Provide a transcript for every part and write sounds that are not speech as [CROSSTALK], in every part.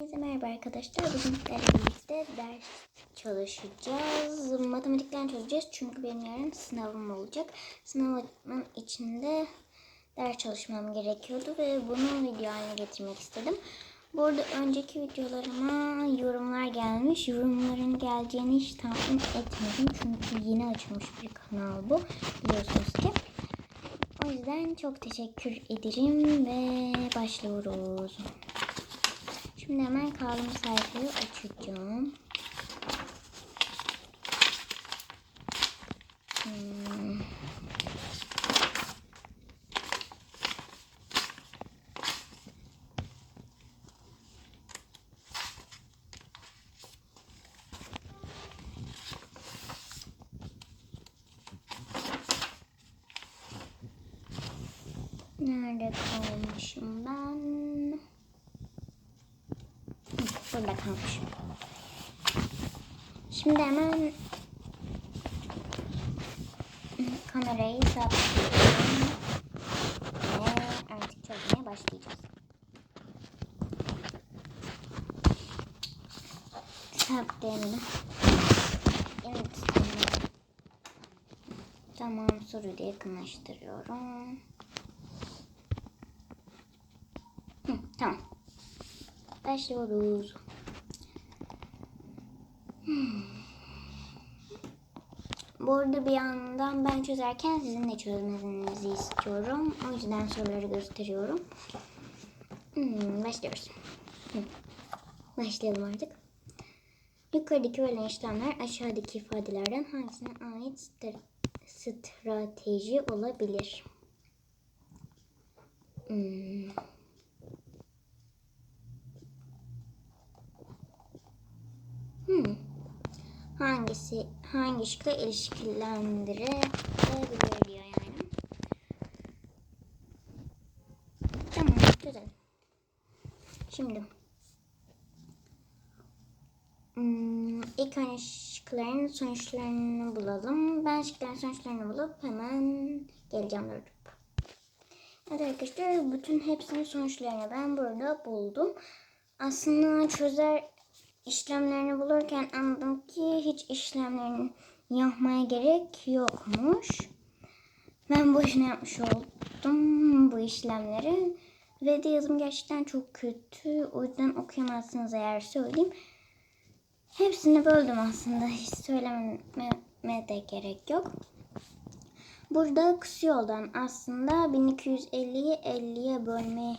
Herkese merhaba arkadaşlar. Bugün birlikte ders çalışacağız. Matematikten çözeceğiz çünkü benim yarın sınavım olacak. Sınavımın içinde ders çalışmam gerekiyordu ve bunu video haline getirmek istedim. Bu arada önceki videolarıma yorumlar gelmiş. Yorumların geleceğini hiç tahmin etmedim. Çünkü yeni açılmış bir kanal bu. Biliyorsunuz ki. O yüzden çok teşekkür ederim ve başlıyoruz. Şimdi hemen kaldığım sayfayı açacağım. Hmm. Nerede kalmışım ben? Burada kalmışım. Şimdi hemen kamerayı saplıyorum. Ve artık çözmeye başlayacağız. Evet. Tamam soruyu da yakınlaştırıyorum. Hı, tamam. Başlıyoruz. Hmm. Bu arada bir yandan ben çözerken sizin de çözmenizi istiyorum. O yüzden soruları gösteriyorum. Hmm, başlıyoruz. Hı. Başlayalım artık. Yukarıdaki verilen işlemler aşağıdaki ifadelerden hangisine ait stra- strateji olabilir? Hmm. Hmm. Hangisi hangi şıkla ilişkilendirilebilir diyor yani. Tamam güzel. Şimdi hmm, ilk önce şıkların sonuçlarını bulalım. Ben şıkların sonuçlarını bulup hemen geleceğim durup. Evet arkadaşlar bütün hepsinin sonuçlarını ben burada buldum. Aslında çözer işlemlerini bulurken anladım ki hiç işlemlerini yapmaya gerek yokmuş. Ben boşuna yapmış oldum bu işlemleri. Ve de yazım gerçekten çok kötü. O yüzden okuyamazsınız eğer söyleyeyim. Hepsini böldüm aslında. Hiç söylememe de gerek yok. Burada kısa yoldan aslında 1250'yi 50'ye bölmeyi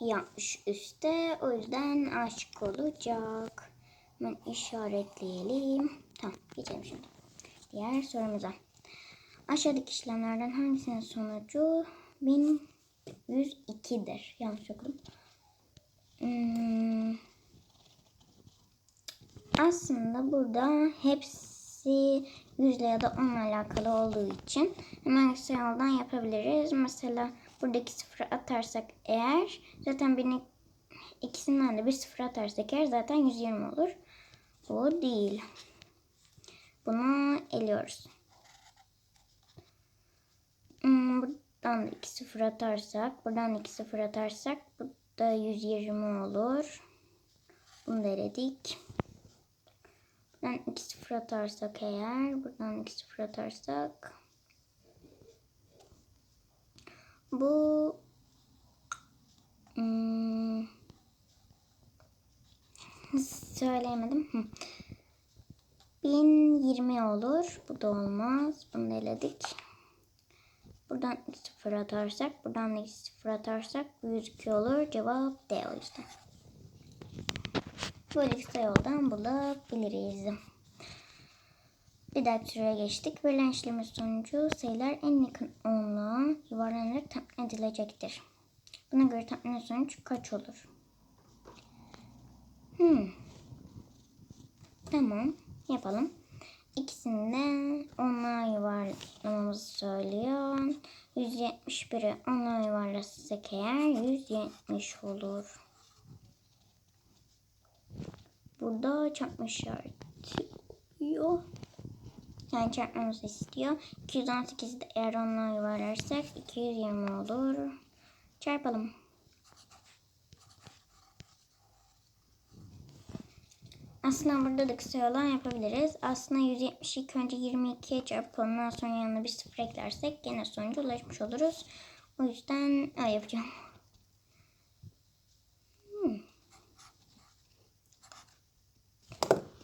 yapmış üstte. O yüzden aşık olacak. Hemen işaretleyelim. Tamam geçelim şimdi. Diğer sorumuza. Aşağıdaki işlemlerden hangisinin sonucu 1102'dir? Yanlış okudum. Hmm. Aslında burada hepsi yüzle ya da onunla alakalı olduğu için hemen kısa yoldan yapabiliriz. Mesela buradaki sıfırı atarsak eğer zaten birini ikisinden de bir sıfır atarsak eğer zaten 120 olur. Bu değil. Bunu eliyoruz. Hmm, buradan da 2 sıfır atarsak, buradan 2 sıfır atarsak bu da 120 olur. Bunu da eledik. Buradan 2 sıfır atarsak eğer, buradan 2 sıfır atarsak bu hmm, söyleyemedim. Hı. 1020 olur. Bu da olmaz. Bunu da eledik. Buradan 2 sıfır atarsak, buradan da 2 sıfır atarsak bu 102 olur. Cevap D o yüzden. Böyle kısa yoldan bulabiliriz. Bir dahaki soruya geçtik. Verilen işlemin sonucu sayılar en yakın onluğa yuvarlanarak tahmin edilecektir. Buna göre tahminin sonuç kaç olur? Hmm. Tamam. Yapalım. İkisini de yuvarlamamızı söylüyor. 171'i onluğa yuvarlasak eğer 170 olur. Burada çarpma işareti yok. Yani çarpmamızı istiyor. 218'i de eğer onluğa yuvarlarsak 220 olur. Çarpalım. Aslında burada da kısa yoldan yapabiliriz. Aslında 170 ilk önce 22'ye çarpıp ondan sonra yanına bir sıfır eklersek gene sonuca ulaşmış oluruz. O yüzden öyle yapacağım. Hmm.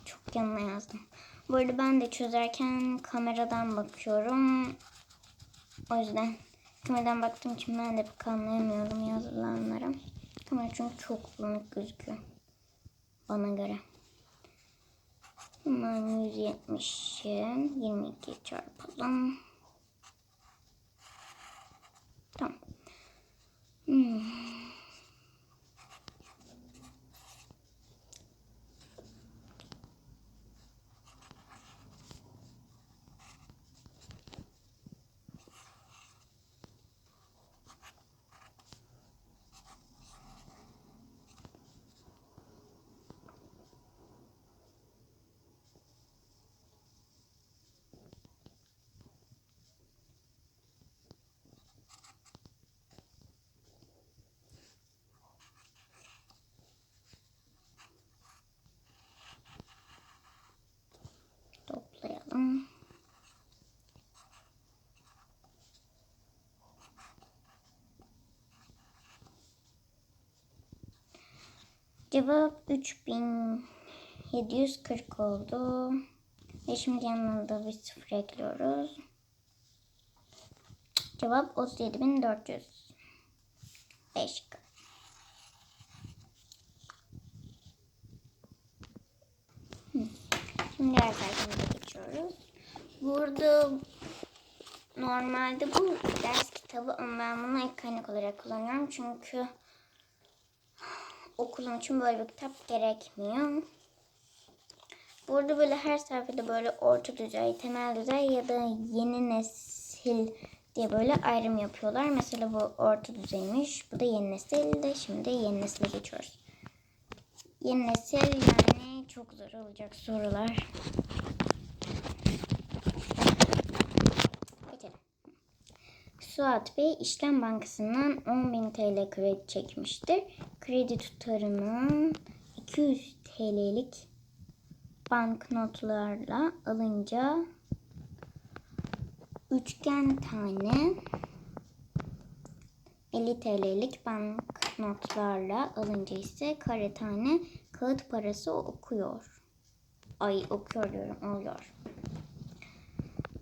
Çok yanına yazdım. Bu arada ben de çözerken kameradan bakıyorum. O yüzden kameradan baktığım için ben de pek anlayamıyorum yazılanları. Kamera çünkü çok bulanık gözüküyor. Bana göre. Hemen 170'i 22 çarpalım. Tamam. Hmm. Toplayalım. Cevap 3740 oldu. Ve şimdi yanına da bir sıfır ekliyoruz. Cevap 37400. 5 Şimdi geçiyoruz. Burada normalde bu ders kitabı ama ben bunu ek kaynak olarak kullanıyorum. Çünkü okulum için böyle bir kitap gerekmiyor. Burada böyle her sayfada böyle orta düzey, temel düzey ya da yeni nesil diye böyle ayrım yapıyorlar. Mesela bu orta düzeymiş. Bu da yeni nesil de şimdi yeni nesile geçiyoruz. Yeni nesil yani çok zor olacak sorular. Geçelim. Suat Bey İşlem Bankası'ndan 10.000 TL kredi çekmiştir. Kredi tutarını 200 TL'lik banknotlarla alınca üçgen tane 50 TL'lik banknotlarla alınca ise kare tane kağıt parası okuyor. Ay okuyor diyorum oluyor.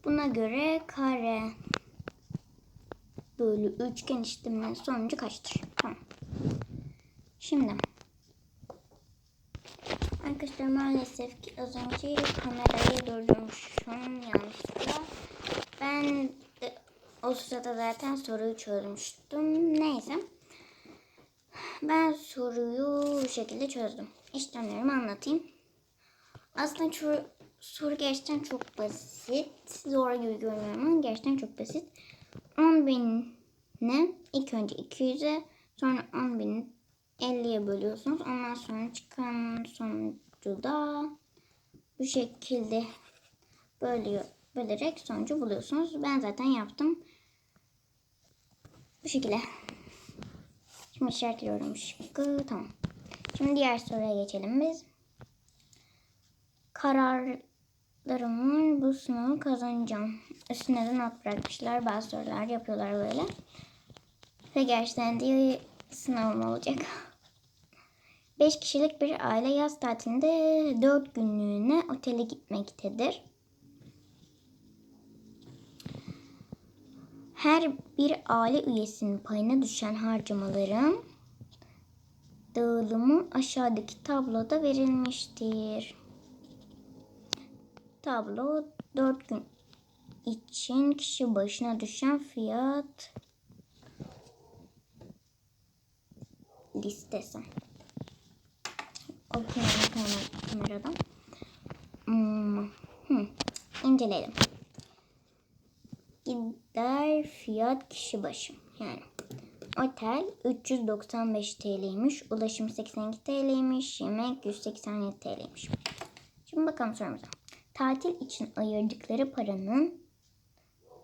Buna göre kare bölü üçgen işleminin sonucu kaçtır? Tamam. Şimdi arkadaşlar maalesef ki az önce kamerayı durdurmuşum yanlışlıkla. Ben de o sırada zaten soruyu çözmüştüm. Neyse. Ben soruyu bu şekilde çözdüm. İşlemlerimi anlatayım. Aslında şu soru gerçekten çok basit. Zor gibi görünüyor ama gerçekten çok basit. 10 bin'i ilk önce 200'e sonra 10 bin 50'ye bölüyorsunuz. Ondan sonra çıkan sonucu da bu şekilde bölüyor, bölerek sonucu buluyorsunuz. Ben zaten yaptım. Bu şekilde. Şimdi işaretliyorum şıkkı. Tamam. Şimdi diğer soruya geçelim biz. Kararlarımı bu sınavı kazanacağım. Üstüne de not bırakmışlar. Bazı sorular yapıyorlar böyle. Ve gerçekten de sınavım olacak. [LAUGHS] 5 kişilik bir aile yaz tatilinde 4 günlüğüne otele gitmektedir. Her bir aile üyesinin payına düşen harcamaların dağılımı aşağıdaki tabloda verilmiştir. Tablo 4 gün için kişi başına düşen fiyat listesi. Okuyalım kameradan. Hmm. Hmm. İnceleyelim. Gider fiyat kişi başı. Yani otel 395 TL'ymiş. Ulaşım 82 TL'ymiş. Yemek 187 TL'ymiş. Şimdi bakalım sorumuza tatil için ayırdıkları paranın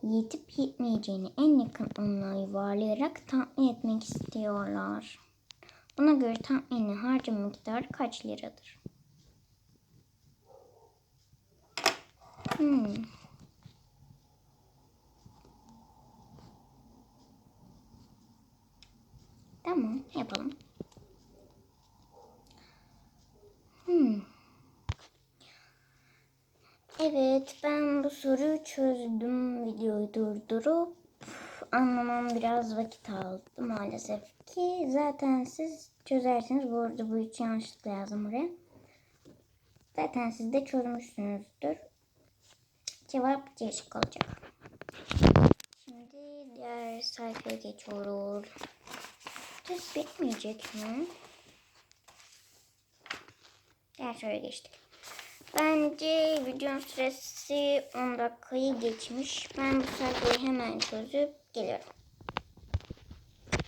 yetip yetmeyeceğini en yakın anlığa yuvarlayarak tahmin etmek istiyorlar. Buna göre tahmini harcama miktarı kaç liradır? Hmm. Tamam yapalım. Durdurup anlamam biraz vakit aldı maalesef ki. Zaten siz çözersiniz. Bu arada bu üç yanlışlıkla yazdım buraya. Zaten siz de çözmüşsünüzdür. Cevap C şıkkı olacak. Şimdi diğer sayfaya geçiyoruz. Test bitmeyecek mi? Diğer soruya geçtik. Bence videonun süresi 10 dakikayı geçmiş. Ben bu sayfayı hemen çözüp geliyorum.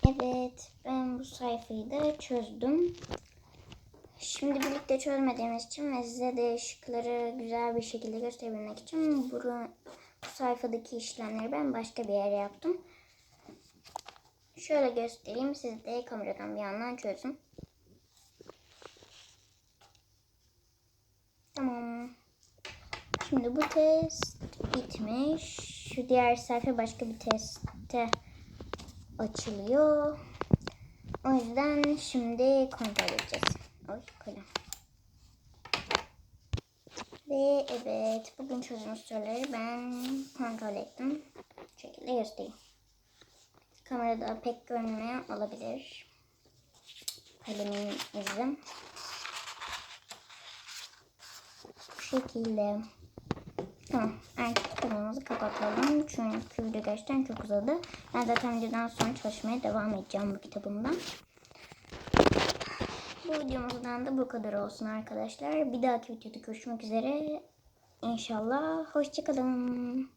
Evet, ben bu sayfayı da çözdüm. Şimdi birlikte çözmediğimiz için ve size de şıkları güzel bir şekilde gösterebilmek için bu, bu sayfadaki işlemleri ben başka bir yere yaptım. Şöyle göstereyim. Siz de kameradan bir yandan çözün. Tamam. Şimdi bu test bitmiş. Şu diğer sayfa başka bir testte açılıyor. O yüzden şimdi kontrol edeceğiz. Oy kalem. Ve evet bugün çözümüz soruları ben kontrol ettim. Bu şekilde göstereyim. Kamerada pek görünmüyor olabilir. Kalemin izi. Bu şekilde. Tamam. Artık kitabımızı kapatalım. Çünkü video gerçekten çok uzadı. Ben zaten videodan sonra çalışmaya devam edeceğim bu kitabımdan. Bu videomuzdan da bu kadar olsun arkadaşlar. Bir dahaki videoda görüşmek üzere. İnşallah. Hoşçakalın.